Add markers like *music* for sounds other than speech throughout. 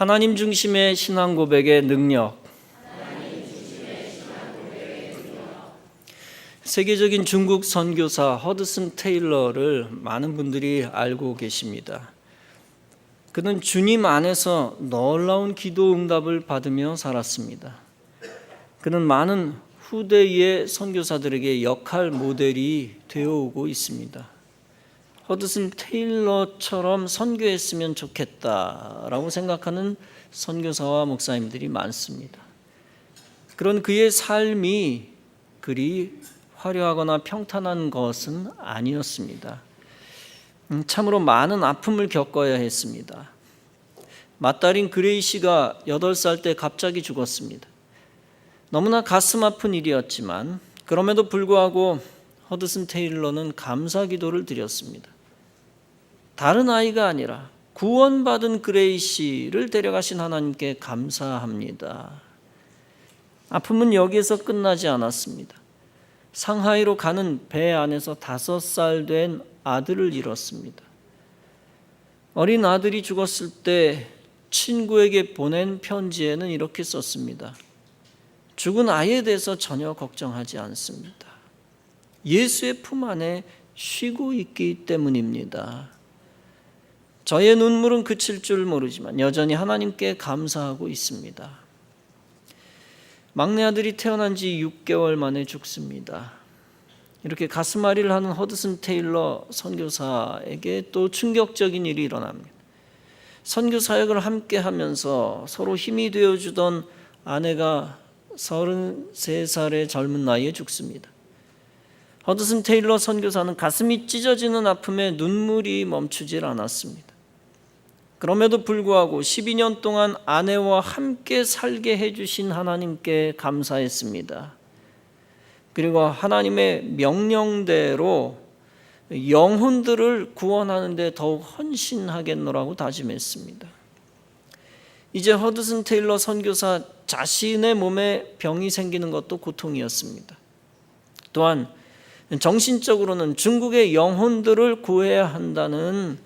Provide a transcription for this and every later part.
하나님 중심의 신앙 고백의 능력. 세계적인 중국 선교사 허드슨 테일러를 많은 분들이 알고 계십니다. 그는 주님 안에서 놀라운 기도 응답을 받으며 살았습니다. 그는 많은 후대의 선교사들에게 역할 모델이 되어 오고 있습니다. 허드슨 테일러처럼 선교했으면 좋겠다라고 생각하는 선교사와 목사님들이 많습니다. 그런 그의 삶이 그리 화려하거나 평탄한 것은 아니었습니다. 음, 참으로 많은 아픔을 겪어야 했습니다. 맏딸인 그레이시가 8살 때 갑자기 죽었습니다. 너무나 가슴 아픈 일이었지만 그럼에도 불구하고 허드슨 테일러는 감사 기도를 드렸습니다. 다른 아이가 아니라 구원받은 그레이시를 데려가신 하나님께 감사합니다. 아픔은 여기에서 끝나지 않았습니다. 상하이로 가는 배 안에서 다섯 살 된 아들을 잃었습니다. 어린 아들이 죽었을 때 친구에게 보낸 편지에는 이렇게 썼습니다. 죽은 아이에 대해서 전혀 걱정하지 않습니다. 예수의 품 안에 쉬고 있기 때문입니다. 저의 눈물은 그칠 줄 모르지만 여전히 하나님께 감사하고 있습니다. 막내 아들이 태어난 지 6개월 만에 죽습니다. 이렇게 가슴앓이를 하는 허드슨 테일러 선교사에게 또 충격적인 일이 일어납니다. 선교 사역을 함께 하면서 서로 힘이 되어 주던 아내가 33살의 젊은 나이에 죽습니다. 허드슨 테일러 선교사는 가슴이 찢어지는 아픔에 눈물이 멈추질 않았습니다. 그럼에도 불구하고 12년 동안 아내와 함께 살게 해주신 하나님께 감사했습니다. 그리고 하나님의 명령대로 영혼들을 구원하는데 더욱 헌신하겠노라고 다짐했습니다. 이제 허드슨 테일러 선교사 자신의 몸에 병이 생기는 것도 고통이었습니다. 또한 정신적으로는 중국의 영혼들을 구해야 한다는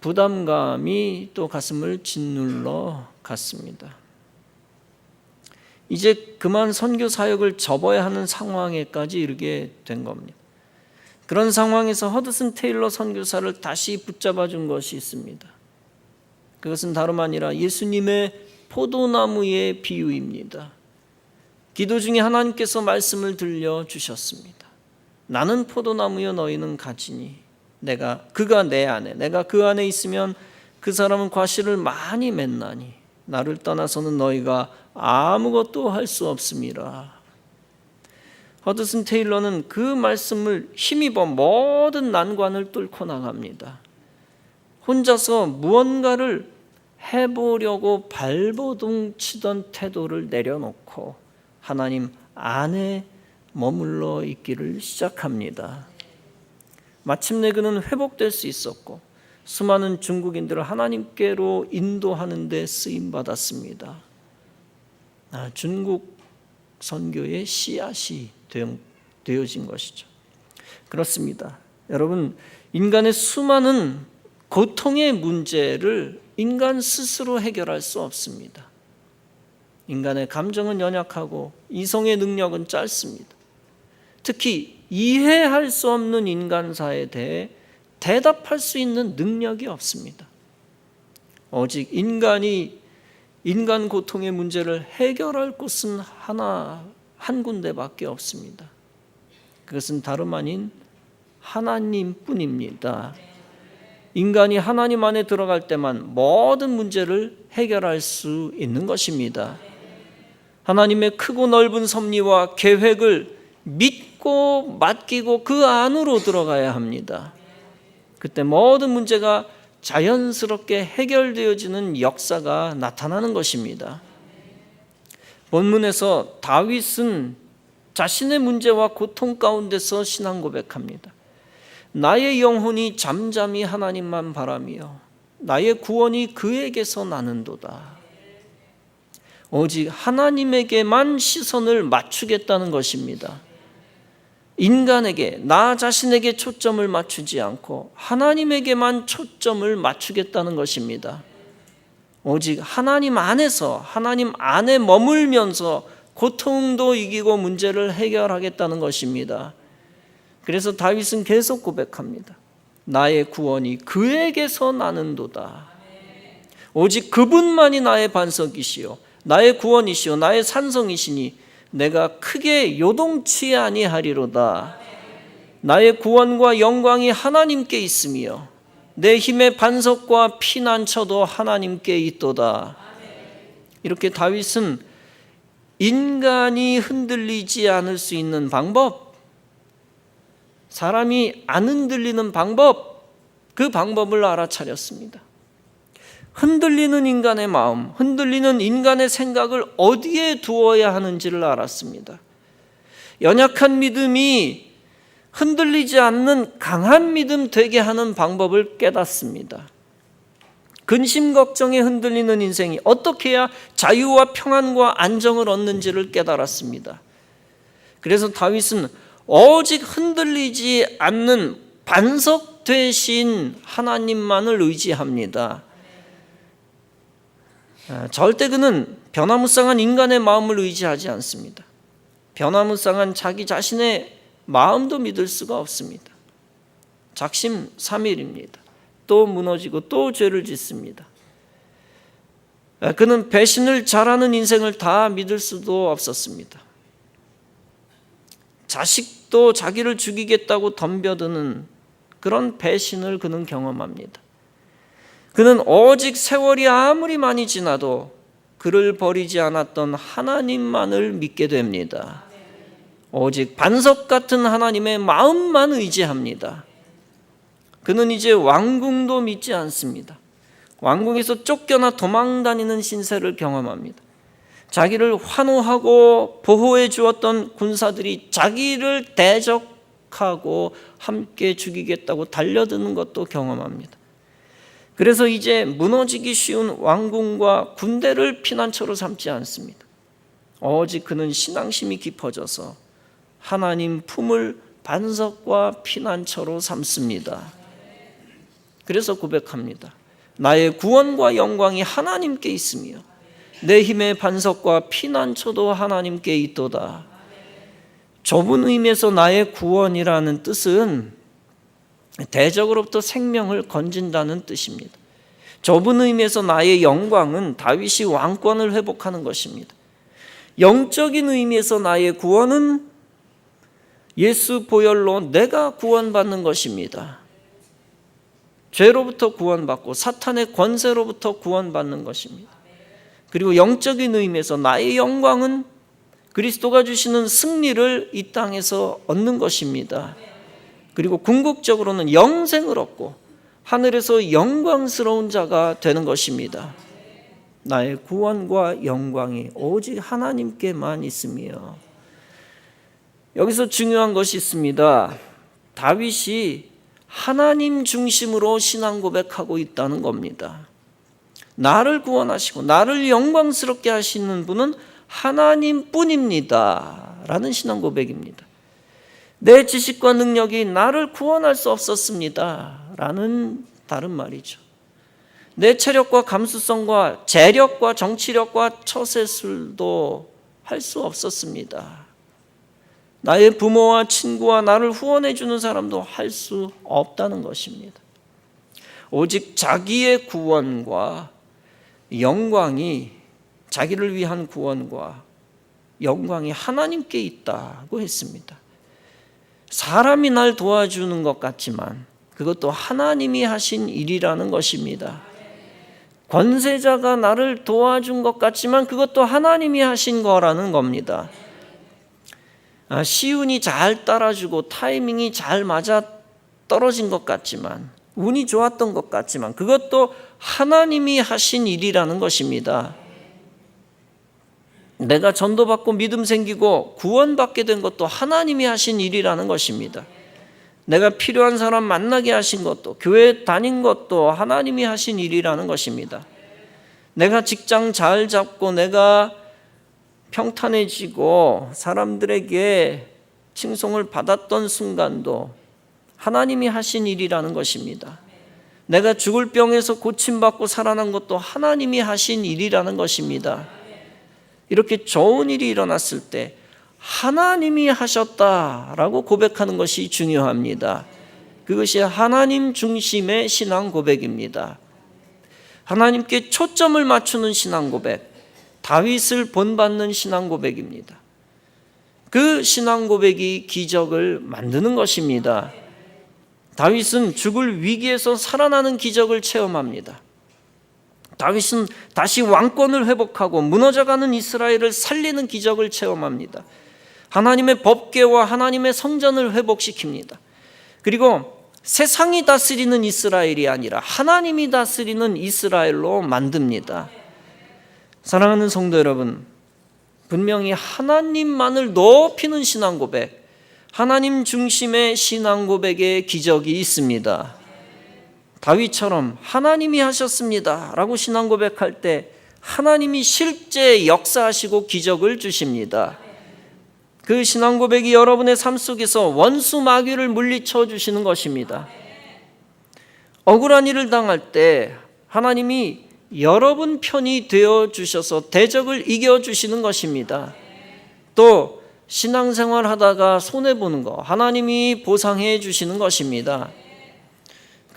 부담감이 또 가슴을 짓눌러 갔습니다. 이제 그만 선교 사역을 접어야 하는 상황에까지 이르게 된 겁니다. 그런 상황에서 허드슨 테일러 선교사를 다시 붙잡아 준 것이 있습니다. 그것은 다름 아니라 예수님의 포도나무의 비유입니다. 기도 중에 하나님께서 말씀을 들려 주셨습니다. 나는 포도나무여 너희는 가지니 내가 그가 내 안에 내가 그 안에 있으면 그 사람은 과실을 많이 맺나니 나를 떠나서는 너희가 아무것도 할 수 없음이라. 허드슨 테일러는 그 말씀을 힘입어 모든 난관을 뚫고 나갑니다. 혼자서 무언가를 해보려고 발버둥 치던 태도를 내려놓고 하나님 안에 머물러 있기를 시작합니다. 마침내 그는 회복될 수 있었고 수많은 중국인들을 하나님께로 인도하는 데 쓰임 받았습니다. 아, 중국 선교의 씨앗이 되어진 것이죠. 그렇습니다. 여러분, 인간의 수많은 고통의 문제를 인간 스스로 해결할 수 없습니다. 인간의 감정은 연약하고 이성의 능력은 짧습니다. 특히 이해할 수 없는 인간사에 대해 대답할 수 있는 능력이 없습니다. 오직 인간이 인간 고통의 문제를 해결할 곳은 하나 한 군데밖에 없습니다. 그것은 다름 아닌 하나님뿐입니다. 인간이 하나님 안에 들어갈 때만 모든 문제를 해결할 수 있는 것입니다. 하나님의 크고 넓은 섭리와 계획을 믿 고 맡기고 그 안으로 들어가야 합니다. 그때 모든 문제가 자연스럽게 해결되어지는 역사가 나타나는 것입니다. 본문에서 다윗은 자신의 문제와 고통 가운데서 신앙 고백합니다. 나의 영혼이 잠잠히 하나님만 바라며 나의 구원이 그에게서 나는도다. 오직 하나님에게만 시선을 맞추겠다는 것입니다. 인간에게 나 자신에게 초점을 맞추지 않고 하나님에게만 초점을 맞추겠다는 것입니다. 오직 하나님 안에서 하나님 안에 머물면서 고통도 이기고 문제를 해결하겠다는 것입니다. 그래서 다윗은 계속 고백합니다. 나의 구원이 그에게서 나는도다. 오직 그분만이 나의 반석이시요 나의 구원이시요 나의 산성이시니 내가 크게 요동치 아니하리로다. 나의 구원과 영광이 하나님께 있으며 내 힘의 반석과 피난처도 하나님께 있도다. 이렇게 다윗은 인간이 흔들리지 않을 수 있는 방법, 사람이 안 흔들리는 방법, 그 방법을 알아차렸습니다. 흔들리는 인간의 마음, 흔들리는 인간의 생각을 어디에 두어야 하는지를 알았습니다. 연약한 믿음이 흔들리지 않는 강한 믿음 되게 하는 방법을 깨닫습니다. 근심 걱정에 흔들리는 인생이 어떻게 해야 자유와 평안과 안정을 얻는지를 깨달았습니다. 그래서 다윗은 오직 흔들리지 않는 반석 되신 하나님만을 의지합니다. 아, 절대 그는 변화무쌍한 인간의 마음을 의지하지 않습니다. 변화무쌍한 자기 자신의 마음도 믿을 수가 없습니다. 작심 삼일입니다. 또 무너지고 또 죄를 짓습니다. 아, 그는 배신을 잘하는 인생을 다 믿을 수도 없었습니다. 자식도 자기를 죽이겠다고 덤벼드는 그런 배신을 그는 경험합니다. 그는 오직 세월이 아무리 많이 지나도 그를 버리지 않았던 하나님만을 믿게 됩니다. 오직 반석 같은 하나님의 마음만 의지합니다. 그는 이제 왕궁도 믿지 않습니다. 왕궁에서 쫓겨나 도망 다니는 신세를 경험합니다. 자기를 환호하고 보호해 주었던 군사들이 자기를 대적하고 함께 죽이겠다고 달려드는 것도 경험합니다. 그래서 이제 무너지기 쉬운 왕궁과 군대를 피난처로 삼지 않습니다. 오직 그는 신앙심이 깊어져서 하나님 품을 반석과 피난처로 삼습니다. 그래서 고백합니다. 나의 구원과 영광이 하나님께 있으며 내 힘의 반석과 피난처도 하나님께 있도다. 좁은 의미에서 나의 구원이라는 뜻은 대적으로부터 생명을 건진다는 뜻입니다. 좁은 의미에서 나의 영광은 다윗이 왕권을 회복하는 것입니다. 영적인 의미에서 나의 구원은 예수 보혈로 내가 구원받는 것입니다. 죄로부터 구원받고 사탄의 권세로부터 구원받는 것입니다. 그리고 영적인 의미에서 나의 영광은 그리스도가 주시는 승리를 이 땅에서 얻는 것입니다. 그리고 궁극적으로는 영생을 얻고 하늘에서 영광스러운 자가 되는 것입니다. 나의 구원과 영광이 오직 하나님께만 있으며 여기서 중요한 것이 있습니다. 다윗이 하나님 중심으로 신앙 고백하고 있다는 겁니다. 나를 구원하시고 나를 영광스럽게 하시는 분은 하나님 뿐입니다. 라는 신앙 고백입니다. 내 지식과 능력이 나를 구원할 수 없었습니다. 라는 다른 말이죠. 내 체력과 감수성과 재력과 정치력과 처세술도 할 수 없었습니다. 나의 부모와 친구와 나를 후원해 주는 사람도 할 수 없다는 것입니다. 오직 자기의 구원과 영광이 자기를 위한 구원과 영광이 하나님께 있다고 했습니다. 사람이 날 도와주는 것 같지만 그것도 하나님이 하신 일이라는 것입니다. 권세자가 나를 도와준 것 같지만 그것도 하나님이 하신 거라는 겁니다. 아, 시운이 잘 따라주고 타이밍이 잘 맞아 떨어진 것 같지만 운이 좋았던 것 같지만 그것도 하나님이 하신 일이라는 것입니다. 내가 전도받고 믿음 생기고 구원받게 된 것도 하나님이 하신 일이라는 것입니다. 내가 필요한 사람 만나게 하신 것도 교회 다닌 것도 하나님이 하신 일이라는 것입니다. 내가 직장 잘 잡고 내가 평탄해지고 사람들에게 칭송을 받았던 순간도 하나님이 하신 일이라는 것입니다. 내가 죽을 병에서 고침받고 살아난 것도 하나님이 하신 일이라는 것입니다. 이렇게 좋은 일이 일어났을 때 하나님이 하셨다라고 고백하는 것이 중요합니다. 그것이 하나님 중심의 신앙 고백입니다. 하나님께 초점을 맞추는 신앙 고백, 다윗을 본받는 신앙 고백입니다. 그 신앙 고백이 기적을 만드는 것입니다. 다윗은 죽을 위기에서 살아나는 기적을 체험합니다. 다윗은 다시 왕권을 회복하고 무너져가는 이스라엘을 살리는 기적을 체험합니다. 하나님의 법궤와 하나님의 성전을 회복시킵니다. 그리고 세상이 다스리는 이스라엘이 아니라 하나님이 다스리는 이스라엘로 만듭니다. 사랑하는 성도 여러분, 분명히 하나님만을 높이는 신앙 고백, 하나님 중심의 신앙 고백의 기적이 있습니다. 다윗처럼 하나님이 하셨습니다. 라고 신앙 고백할 때 하나님이 실제 역사하시고 기적을 주십니다. 그 신앙 고백이 여러분의 삶 속에서 원수 마귀를 물리쳐 주시는 것입니다. 억울한 일을 당할 때 하나님이 여러분 편이 되어 주셔서 대적을 이겨 주시는 것입니다. 또 신앙생활 하다가 손해 보는 거 하나님이 보상해 주시는 것입니다.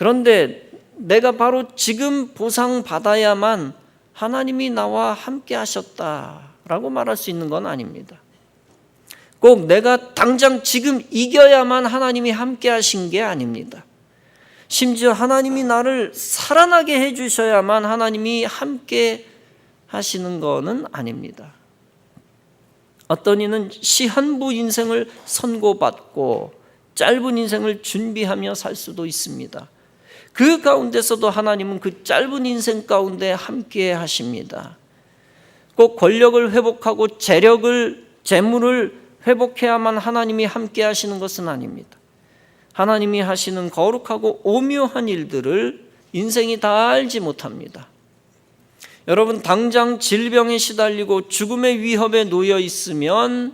그런데 내가 바로 지금 보상 받아야만 하나님이 나와 함께 하셨다라고 말할 수 있는 건 아닙니다. 꼭 내가 당장 지금 이겨야만 하나님이 함께 하신 게 아닙니다. 심지어 하나님이 나를 살아나게 해 주셔야만 하나님이 함께 하시는 거는 아닙니다. 어떤 이는 시한부 인생을 선고받고 짧은 인생을 준비하며 살 수도 있습니다. 그 가운데서도 하나님은 그 짧은 인생 가운데 함께 하십니다. 꼭 권력을 회복하고 재력을 재물을 회복해야만 하나님이 함께 하시는 것은 아닙니다. 하나님이 하시는 거룩하고 오묘한 일들을 인생이 다 알지 못합니다. 여러분 당장 질병에 시달리고 죽음의 위협에 놓여 있으면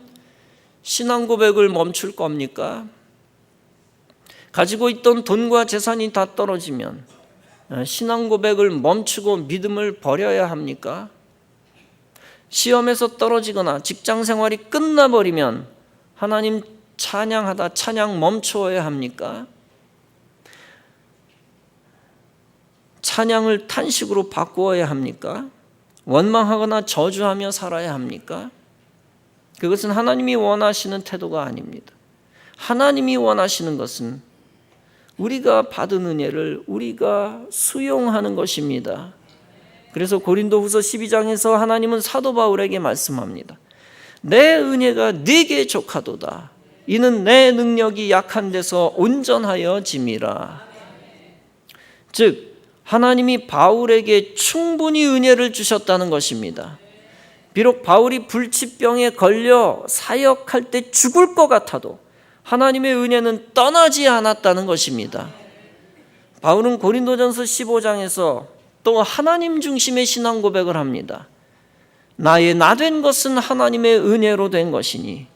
신앙 고백을 멈출 겁니까? 가지고 있던 돈과 재산이 다 떨어지면 신앙 고백을 멈추고 믿음을 버려야 합니까? 시험에서 떨어지거나 직장 생활이 끝나버리면 하나님 찬양하다 찬양 멈추어야 합니까? 찬양을 탄식으로 바꾸어야 합니까? 원망하거나 저주하며 살아야 합니까? 그것은 하나님이 원하시는 태도가 아닙니다. 하나님이 원하시는 것은 우리가 받은 은혜를 우리가 수용하는 것입니다. 그래서 고린도후서 12장에서 하나님은 사도 바울에게 말씀합니다. 내 은혜가 네게 족하도다. 이는 내 능력이 약한 데서 온전하여 짐이라. 즉 하나님이 바울에게 충분히 은혜를 주셨다는 것입니다. 비록 바울이 불치병에 걸려 사역할 때 죽을 것 같아도 하나님의 은혜는 떠나지 않았다는 것입니다. 바울은 고린도전서 15장에서 또 하나님 중심의 신앙 고백을 합니다. 나의 나 된 것은 하나님의 은혜로 된 것이니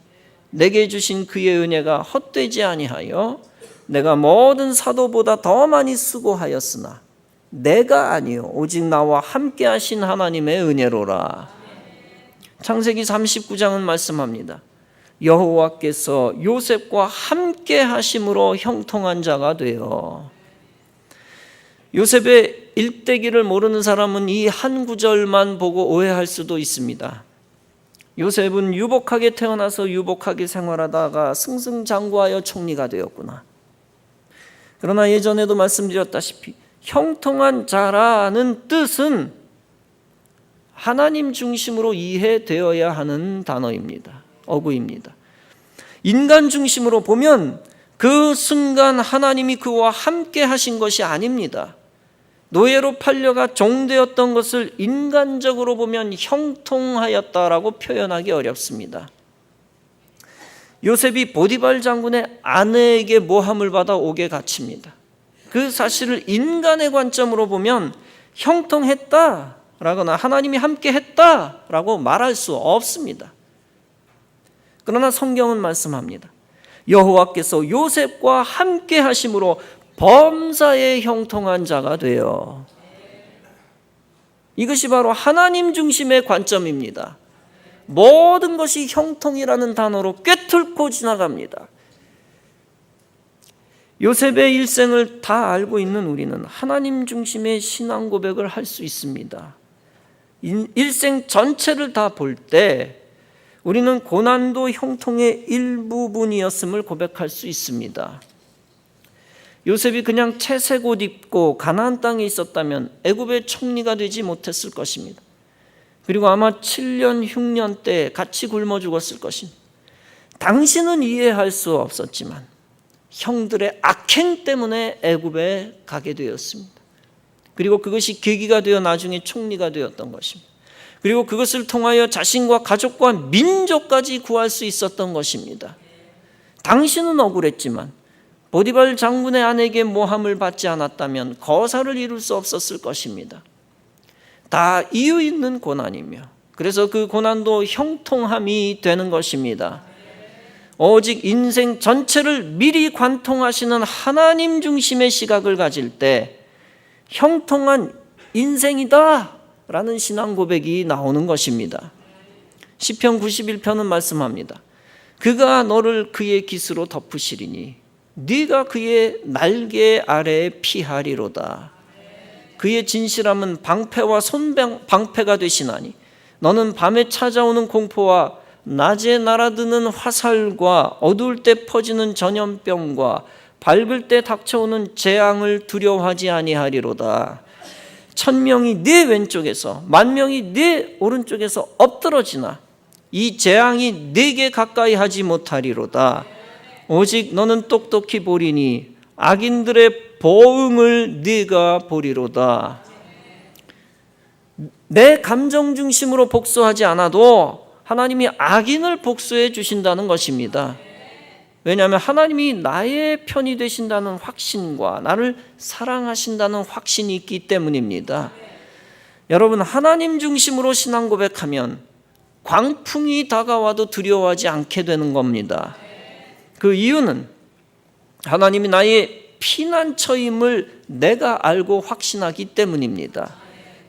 내게 주신 그의 은혜가 헛되지 아니하여 내가 모든 사도보다 더 많이 수고하였으나 내가 아니요 오직 나와 함께 하신 하나님의 은혜로라. 창세기 39장은 말씀합니다. 여호와께서 요셉과 함께 하심으로 형통한 자가 되어 요셉의 일대기를 모르는 사람은 이 한 구절만 보고 오해할 수도 있습니다. 요셉은 유복하게 태어나서 유복하게 생활하다가 승승장구하여 총리가 되었구나. 그러나 예전에도 말씀드렸다시피 형통한 자라는 뜻은 하나님 중심으로 이해되어야 하는 단어입니다. 어구입니다. 인간 중심으로 보면 그 순간 하나님이 그와 함께 하신 것이 아닙니다. 노예로 팔려가 종되었던 것을 인간적으로 보면 형통하였다라고 표현하기 어렵습니다. 요셉이 보디발 장군의 아내에게 모함을 받아 옥에 갇힙니다. 그 사실을 인간의 관점으로 보면 형통했다라거나 하나님이 함께 했다라고 말할 수 없습니다. 그러나 성경은 말씀합니다. 여호와께서 요셉과 함께 하심으로 범사에 형통한 자가 되어 이것이 바로 하나님 중심의 관점입니다. 모든 것이 형통이라는 단어로 꿰뚫고 지나갑니다. 요셉의 일생을 다 알고 있는 우리는 하나님 중심의 신앙 고백을 할 수 있습니다. 일생 전체를 다 볼 때 우리는 고난도 형통의 일부분이었음을 고백할 수 있습니다. 요셉이 그냥 채색 옷 입고 가나안 땅에 있었다면 애굽의 총리가 되지 못했을 것입니다. 그리고 아마 7년 흉년 때 같이 굶어 죽었을 것입니다. 당신은 이해할 수 없었지만 형들의 악행 때문에 애굽에 가게 되었습니다. 그리고 그것이 계기가 되어 나중에 총리가 되었던 것입니다. 그리고 그것을 통하여 자신과 가족과 민족까지 구할 수 있었던 것입니다. 당신은 억울했지만 보디발 장군의 아내에게 모함을 받지 않았다면 거사를 이룰 수 없었을 것입니다. 다 이유 있는 고난이며 그래서 그 고난도 형통함이 되는 것입니다. 오직 인생 전체를 미리 관통하시는 하나님 중심의 시각을 가질 때 형통한 인생이다 라는 신앙 고백이 나오는 것입니다. 시편 91편은 말씀합니다. 그가 너를 그의 깃으로 덮으시리니 네가 그의 날개 아래에 피하리로다. 그의 진실함은 방패와 손방패가 되시나니 너는 밤에 찾아오는 공포와 낮에 날아드는 화살과 어두울 때 퍼지는 전염병과 밝을 때 닥쳐오는 재앙을 두려워하지 아니하리로다. 천 명이 네 왼쪽에서 만 명이 네 오른쪽에서 엎드러지나 이 재앙이 네게 가까이 하지 못하리로다. 오직 너는 똑똑히 보리니 악인들의 보응을 네가 보리로다. 내 감정 중심으로 복수하지 않아도 하나님이 악인을 복수해 주신다는 것입니다. 왜냐하면 하나님이 나의 편이 되신다는 확신과 나를 사랑하신다는 확신이 있기 때문입니다. 여러분, 하나님 중심으로 신앙 고백하면 광풍이 다가와도 두려워하지 않게 되는 겁니다. 그 이유는 하나님이 나의 피난처임을 내가 알고 확신하기 때문입니다.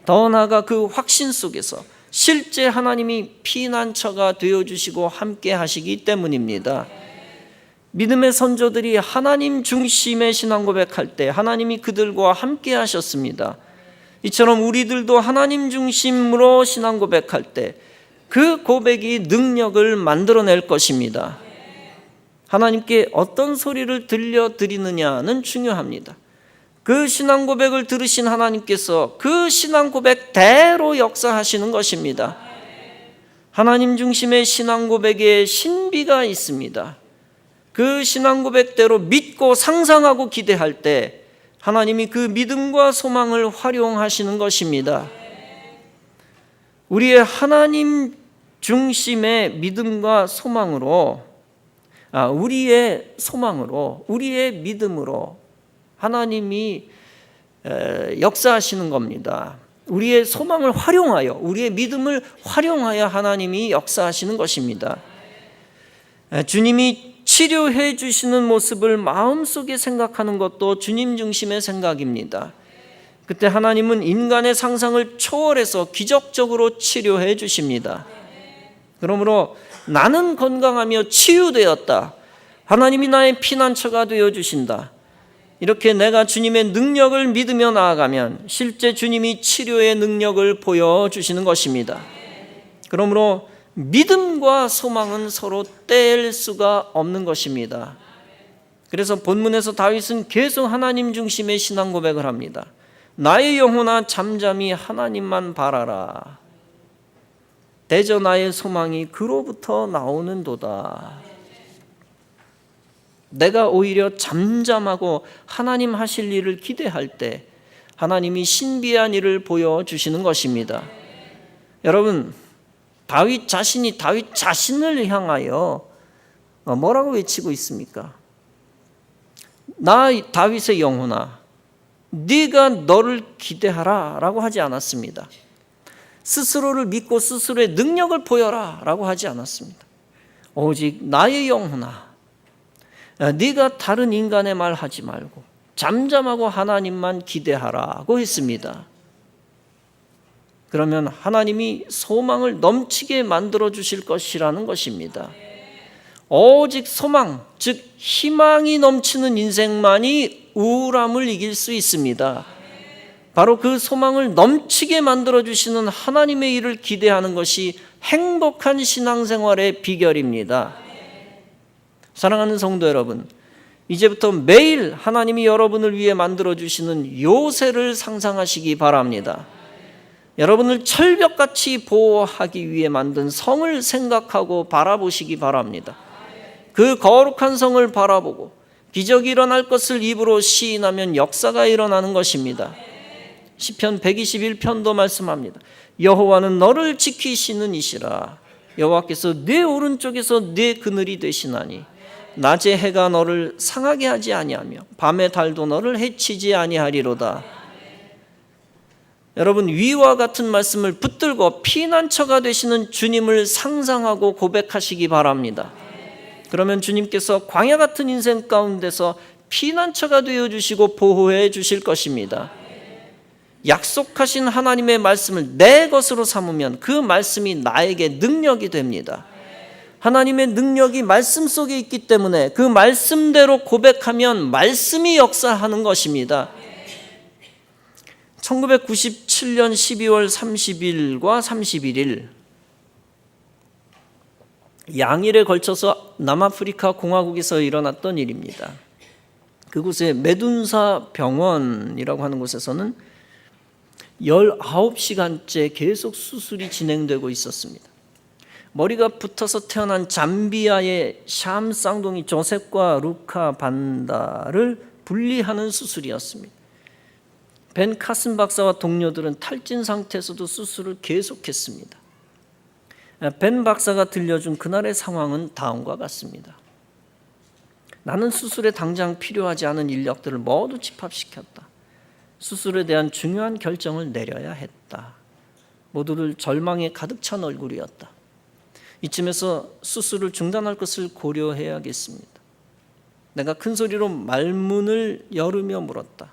더 나아가 그 확신 속에서 실제 하나님이 피난처가 되어 주시고 함께 하시기 때문입니다. 믿음의 선조들이 하나님 중심의 신앙 고백할 때 하나님이 그들과 함께 하셨습니다. 이처럼 우리들도 하나님 중심으로 신앙 고백할 때 그 고백이 능력을 만들어낼 것입니다. 하나님께 어떤 소리를 들려드리느냐는 중요합니다. 그 신앙 고백을 들으신 하나님께서 그 신앙 고백대로 역사하시는 것입니다. 하나님 중심의 신앙 고백에 신비가 있습니다. 그 신앙 고백대로 믿고 상상하고 기대할 때 하나님이 그 믿음과 소망을 활용하시는 것입니다. 우리의 하나님 중심의 믿음과 소망으로 아, 우리의 소망으로 우리의 믿음으로 하나님이 역사하시는 겁니다. 우리의 소망을 활용하여 우리의 믿음을 활용하여 하나님이 역사하시는 것입니다. 주님이 치료해 주시는 모습을 마음속에 생각하는 것도 주님 중심의 생각입니다. 그때 하나님은 인간의 상상을 초월해서 기적적으로 치료해 주십니다. 그러므로 나는 건강하며 치유되었다. 하나님이 나의 피난처가 되어 주신다. 이렇게 내가 주님의 능력을 믿으며 나아가면 실제 주님이 치료의 능력을 보여 주시는 것입니다. 그러므로 믿음과 소망은 서로 뗄 수가 없는 것입니다. 그래서 본문에서 다윗은 계속 하나님 중심의 신앙 고백을 합니다. 나의 영혼아 잠잠히 하나님만 바라라. 대저 나의 소망이 그로부터 나오는도다. 내가 오히려 잠잠하고 하나님 하실 일을 기대할 때 하나님이 신비한 일을 보여주시는 것입니다. 여러분, 다윗 자신이 다윗 자신을 향하여 어, 뭐라고 외치고 있습니까? 나 다윗의 영혼아, 네가 너를 기대하라라고 하지 않았습니다. 스스로를 믿고 스스로의 능력을 보여라라고 하지 않았습니다. 오직 나의 영혼아, 어, 네가 다른 인간의 말 하지 말고 잠잠하고 하나님만 기대하라고 했습니다. 그러면 하나님이 소망을 넘치게 만들어 주실 것이라는 것입니다. 오직 소망, 즉 희망이 넘치는 인생만이 우울함을 이길 수 있습니다. 바로 그 소망을 넘치게 만들어 주시는 하나님의 일을 기대하는 것이 행복한 신앙생활의 비결입니다. 사랑하는 성도 여러분, 이제부터 매일 하나님이 여러분을 위해 만들어 주시는 요새를 상상하시기 바랍니다. 여러분을 철벽같이 보호하기 위해 만든 성을 생각하고 바라보시기 바랍니다. 그 거룩한 성을 바라보고 기적이 일어날 것을 입으로 시인하면 역사가 일어나는 것입니다. 시편 121편도 말씀합니다. 여호와는 너를 지키시는 이시라. 여호와께서 네 오른쪽에서 네 그늘이 되시나니 낮에 해가 너를 상하게 하지 아니하며 밤에 달도 너를 해치지 아니하리로다. 여러분 위와 같은 말씀을 붙들고 피난처가 되시는 주님을 상상하고 고백하시기 바랍니다. 그러면 주님께서 광야 같은 인생 가운데서 피난처가 되어 주시고 보호해 주실 것입니다. 약속하신 하나님의 말씀을 내 것으로 삼으면 그 말씀이 나에게 능력이 됩니다. 하나님의 능력이 말씀 속에 있기 때문에 그 말씀대로 고백하면 말씀이 역사하는 것입니다. 1997년 12월 30일과 31일 양일에 걸쳐서 남아프리카 공화국에서 일어났던 일입니다. 그곳에 메둔사 병원이라고 하는 곳에서는 19시간째 계속 수술이 진행되고 있었습니다. 머리가 붙어서 태어난 잠비아의 샴 쌍둥이 조셉과 루카 반다를 분리하는 수술이었습니다. 벤 카슨 박사와 동료들은 탈진 상태에서도 수술을 계속했습니다. 벤 박사가 들려준 그날의 상황은 다음과 같습니다. 나는 수술에 당장 필요하지 않은 인력들을 모두 집합시켰다. 수술에 대한 중요한 결정을 내려야 했다. 모두들 절망에 가득 찬 얼굴이었다. 이쯤에서 수술을 중단할 것을 고려해야겠습니다. 내가 큰 소리로 말문을 열으며 물었다.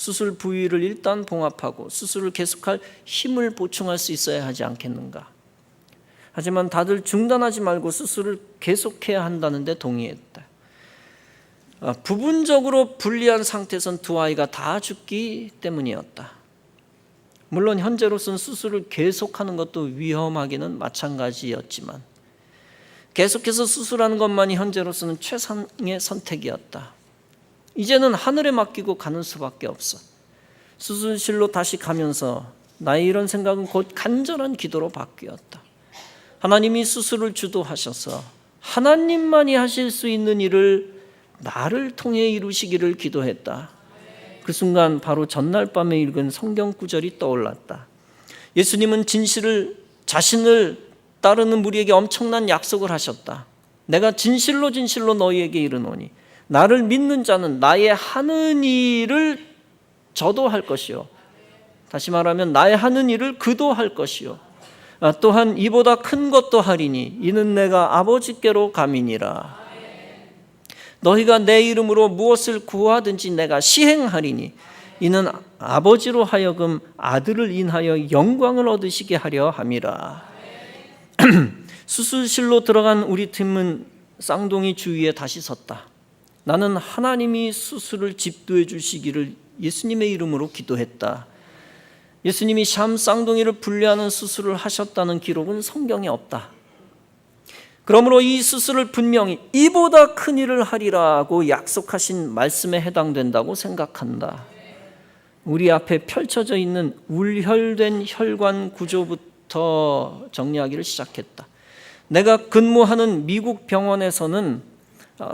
수술 부위를 일단 봉합하고 수술을 계속할 힘을 보충할 수 있어야 하지 않겠는가? 하지만 다들 중단하지 말고 수술을 계속해야 한다는데 동의했다. 아, 부분적으로 불리한 상태에선 두 아이가 다 죽기 때문이었다. 물론 현재로서는 수술을 계속하는 것도 위험하기는 마찬가지였지만 계속해서 수술하는 것만이 현재로서는 최상의 선택이었다. 이제는 하늘에 맡기고 가는 수밖에 없어. 수술실로 다시 가면서 나의 이런 생각은 곧 간절한 기도로 바뀌었다. 하나님이 수술을 주도하셔서 하나님만이 하실 수 있는 일을 나를 통해 이루시기를 기도했다. 그 순간 바로 전날 밤에 읽은 성경 구절이 떠올랐다. 예수님은 진실을 자신을 따르는 무리에게 엄청난 약속을 하셨다. 내가 진실로 진실로 너희에게 이르노니 나를 믿는 자는 나의 하는 일을 저도 할 것이요. 다시 말하면 나의 하는 일을 그도 할 것이요. 아, 또한 이보다 큰 것도 하리니 이는 내가 아버지께로 감이니라. 너희가 내 이름으로 무엇을 구하든지 내가 시행하리니 이는 아버지로 하여금 아들을 인하여 영광을 얻으시게 하려 함이라. *clears throat* 수술실로 들어간 우리 팀은 쌍둥이 주위에 다시 섰다. 나는 하나님이 수술을 집도해 주시기를 예수님의 이름으로 기도했다. 예수님이 샴 쌍둥이를 분리하는 수술을 하셨다는 기록은 성경에 없다. 그러므로 이 수술을 분명히 이보다 큰 일을 하리라고 약속하신 말씀에 해당된다고 생각한다. 우리 앞에 펼쳐져 있는 울혈된 혈관 구조부터 정리하기를 시작했다. 내가 근무하는 미국 병원에서는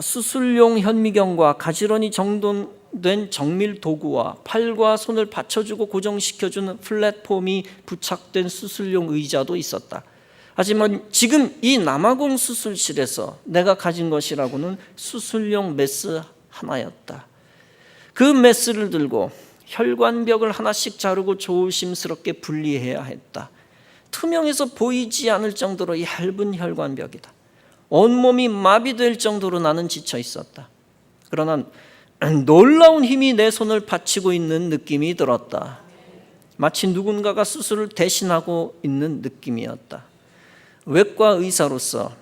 수술용 현미경과 가지런히 정돈된 정밀 도구와 팔과 손을 받쳐주고 고정시켜주는 플랫폼이 부착된 수술용 의자도 있었다. 하지만 지금 이 남아공 수술실에서 내가 가진 것이라고는 수술용 메스 하나였다. 그 메스를 들고 혈관벽을 하나씩 자르고 조심스럽게 분리해야 했다. 투명해서 보이지 않을 정도로 얇은 혈관벽이다. 온몸이 마비될 정도로 나는 지쳐 있었다. 그러나 놀라운 힘이 내 손을 받치고 있는 느낌이 들었다. 마치 누군가가 수술을 대신하고 있는 느낌이었다. 외과 의사로서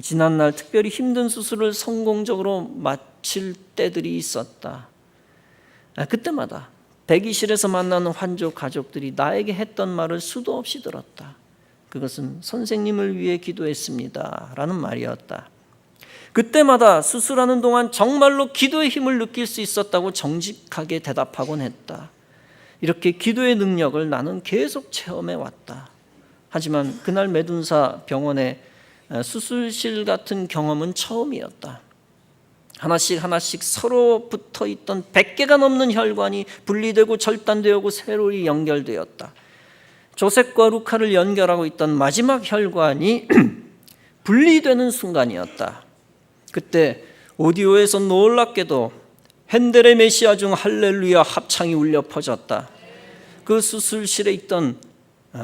지난날 특별히 힘든 수술을 성공적으로 마칠 때들이 있었다. 아, 그때마다 대기실에서 만나는 환자 가족들이 나에게 했던 말을 수도 없이 들었다. 그것은 선생님을 위해 기도했습니다. 라는 말이었다. 그때마다 수술하는 동안 정말로 기도의 힘을 느낄 수 있었다고 정직하게 대답하곤 했다. 이렇게 기도의 능력을 나는 계속 체험해 왔다. 하지만 그날 메둔사 병원에 수술실 같은 경험은 처음이었다. 하나씩 하나씩 서로 붙어 있던 100개가 넘는 혈관이 분리되고 절단되고 새로이 연결되었다. 조셉과 루카를 연결하고 있던 마지막 혈관이 *clears throat* 분리되는 순간이었다. 그때 오디오에서 놀랍게도 핸델의 메시아 중 할렐루야 합창이 울려 퍼졌다. 그 수술실에 있던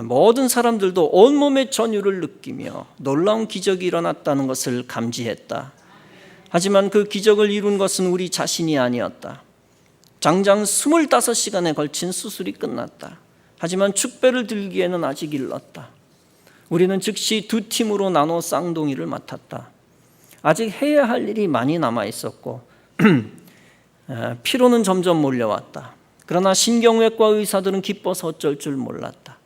모든 사람들도 온몸의 전율을 느끼며 놀라운 기적이 일어났다는 것을 감지했다. 하지만 그 기적을 이룬 것은 우리 자신이 아니었다. 장장 25시간에 걸친 수술이 끝났다. 하지만 축배를 들기에는 아직 일렀다. 우리는 즉시 두 팀으로 나눠 쌍둥이를 맡았다. 아직 해야 할 일이 많이 남아 있었고 *clears throat* 피로는 점점 몰려왔다. 그러나 신경외과 의사들은 기뻐서 어쩔 줄 몰랐다.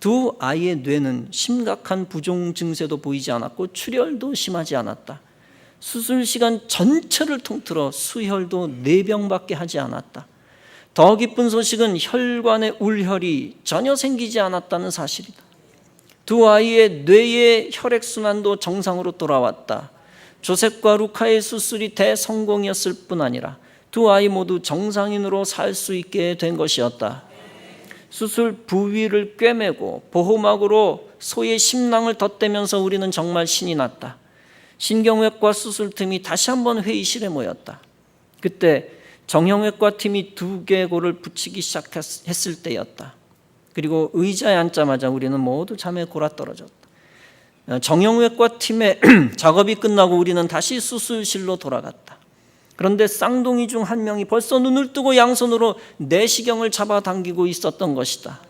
두 아이의 뇌는 심각한 부종 증세도 보이지 않았고 출혈도 심하지 않았다. 수술 시간 전체를 통틀어 수혈도 네 병밖에 하지 않았다. 더 기쁜 소식은 혈관의 울혈이 전혀 생기지 않았다는 사실이다. 두 아이의 뇌의 혈액 순환도 정상으로 돌아왔다. 조셉과 루카의 수술이 대성공이었을 뿐 아니라 두 아이 모두 정상인으로 살 수 있게 된 것이었다. 수술 부위를 꿰매고 보호막으로 소의 심낭을 덧대면서 우리는 정말 신이 났다. 신경외과 수술팀이 다시 한번 회의실에 모였다. 그때 정형외과 팀이 두 개골을 붙이기 시작했을 때였다. 그리고 의자에 앉자마자 우리는 모두 잠에 골아 떨어졌다. 정형외과 팀의 *clears throat* 작업이 끝나고 우리는 다시 수술실로 돌아갔다. 그런데 쌍둥이 중 한 명이 벌써 눈을 뜨고 양손으로 내시경을 잡아당기고 있었던 것이다.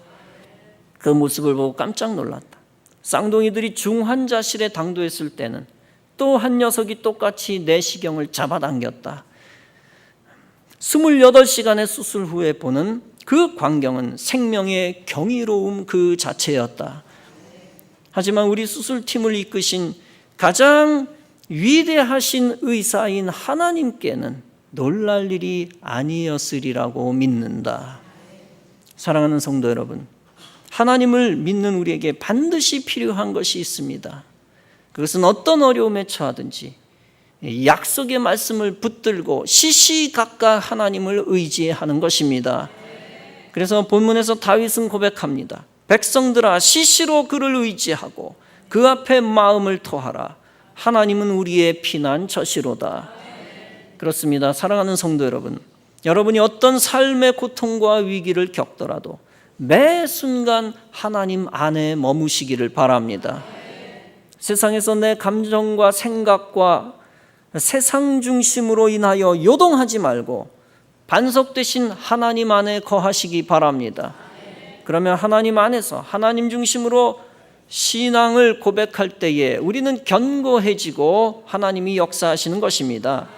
그 모습을 보고 깜짝 놀랐다. 쌍둥이들이 중환자실에 당도했을 때는 또 한 녀석이 똑같이 내시경을 잡아당겼다. 28시간의 수술 후에 보는 그 광경은 생명의 경이로움 그 자체였다. 하지만 우리 수술팀을 이끄신 가장 위대하신 의사인 하나님께는 놀랄 일이 아니었으리라고 믿는다. 사랑하는 성도 여러분, 하나님을 믿는 우리에게 반드시 필요한 것이 있습니다. 그것은 어떤 어려움에 처하든지 약속의 말씀을 붙들고 시시각각 하나님을 의지하는 것입니다. 그래서 본문에서 다윗은 고백합니다. 백성들아 시시로 그를 의지하고 그 앞에 마음을 토하라. 하나님은 우리의 피난 처시로다. 그렇습니다. 사랑하는 성도 여러분. 여러분이 어떤 삶의 고통과 위기를 겪더라도 매 순간 하나님 안에 머무시기를 바랍니다. 세상에서 내 감정과 생각과 세상 중심으로 인하여 요동하지 말고 반석 대신 하나님 안에 거하시기 바랍니다. 그러면 하나님 안에서 하나님 중심으로 신앙을 고백할 때에 우리는 견고해지고 하나님이 역사하시는 것입니다.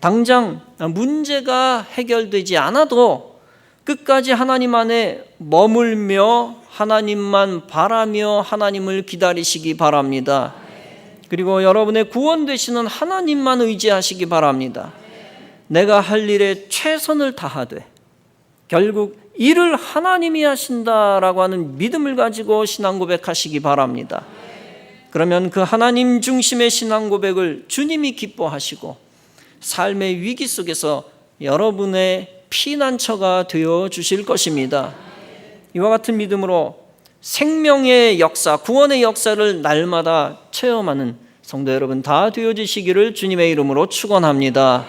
당장 문제가 해결되지 않아도 끝까지 하나님 안에 머물며 하나님만 바라며 하나님을 기다리시기 바랍니다. 그리고 여러분의 구원 되시는 하나님만 의지하시기 바랍니다. 내가 할 일에 최선을 다하되 결국 일을 하나님이 하신다라고 하는 믿음을 가지고 신앙 고백하시기 바랍니다. 그러면 그 하나님 중심의 신앙 고백을 주님이 기뻐하시고 삶의 위기 속에서 여러분의 피난처가 되어 주실 것입니다. 이와 같은 믿음으로 생명의 역사, 구원의 역사를 날마다 체험하는 성도 여러분 다 되어지시기를 주님의 이름으로 축원합니다.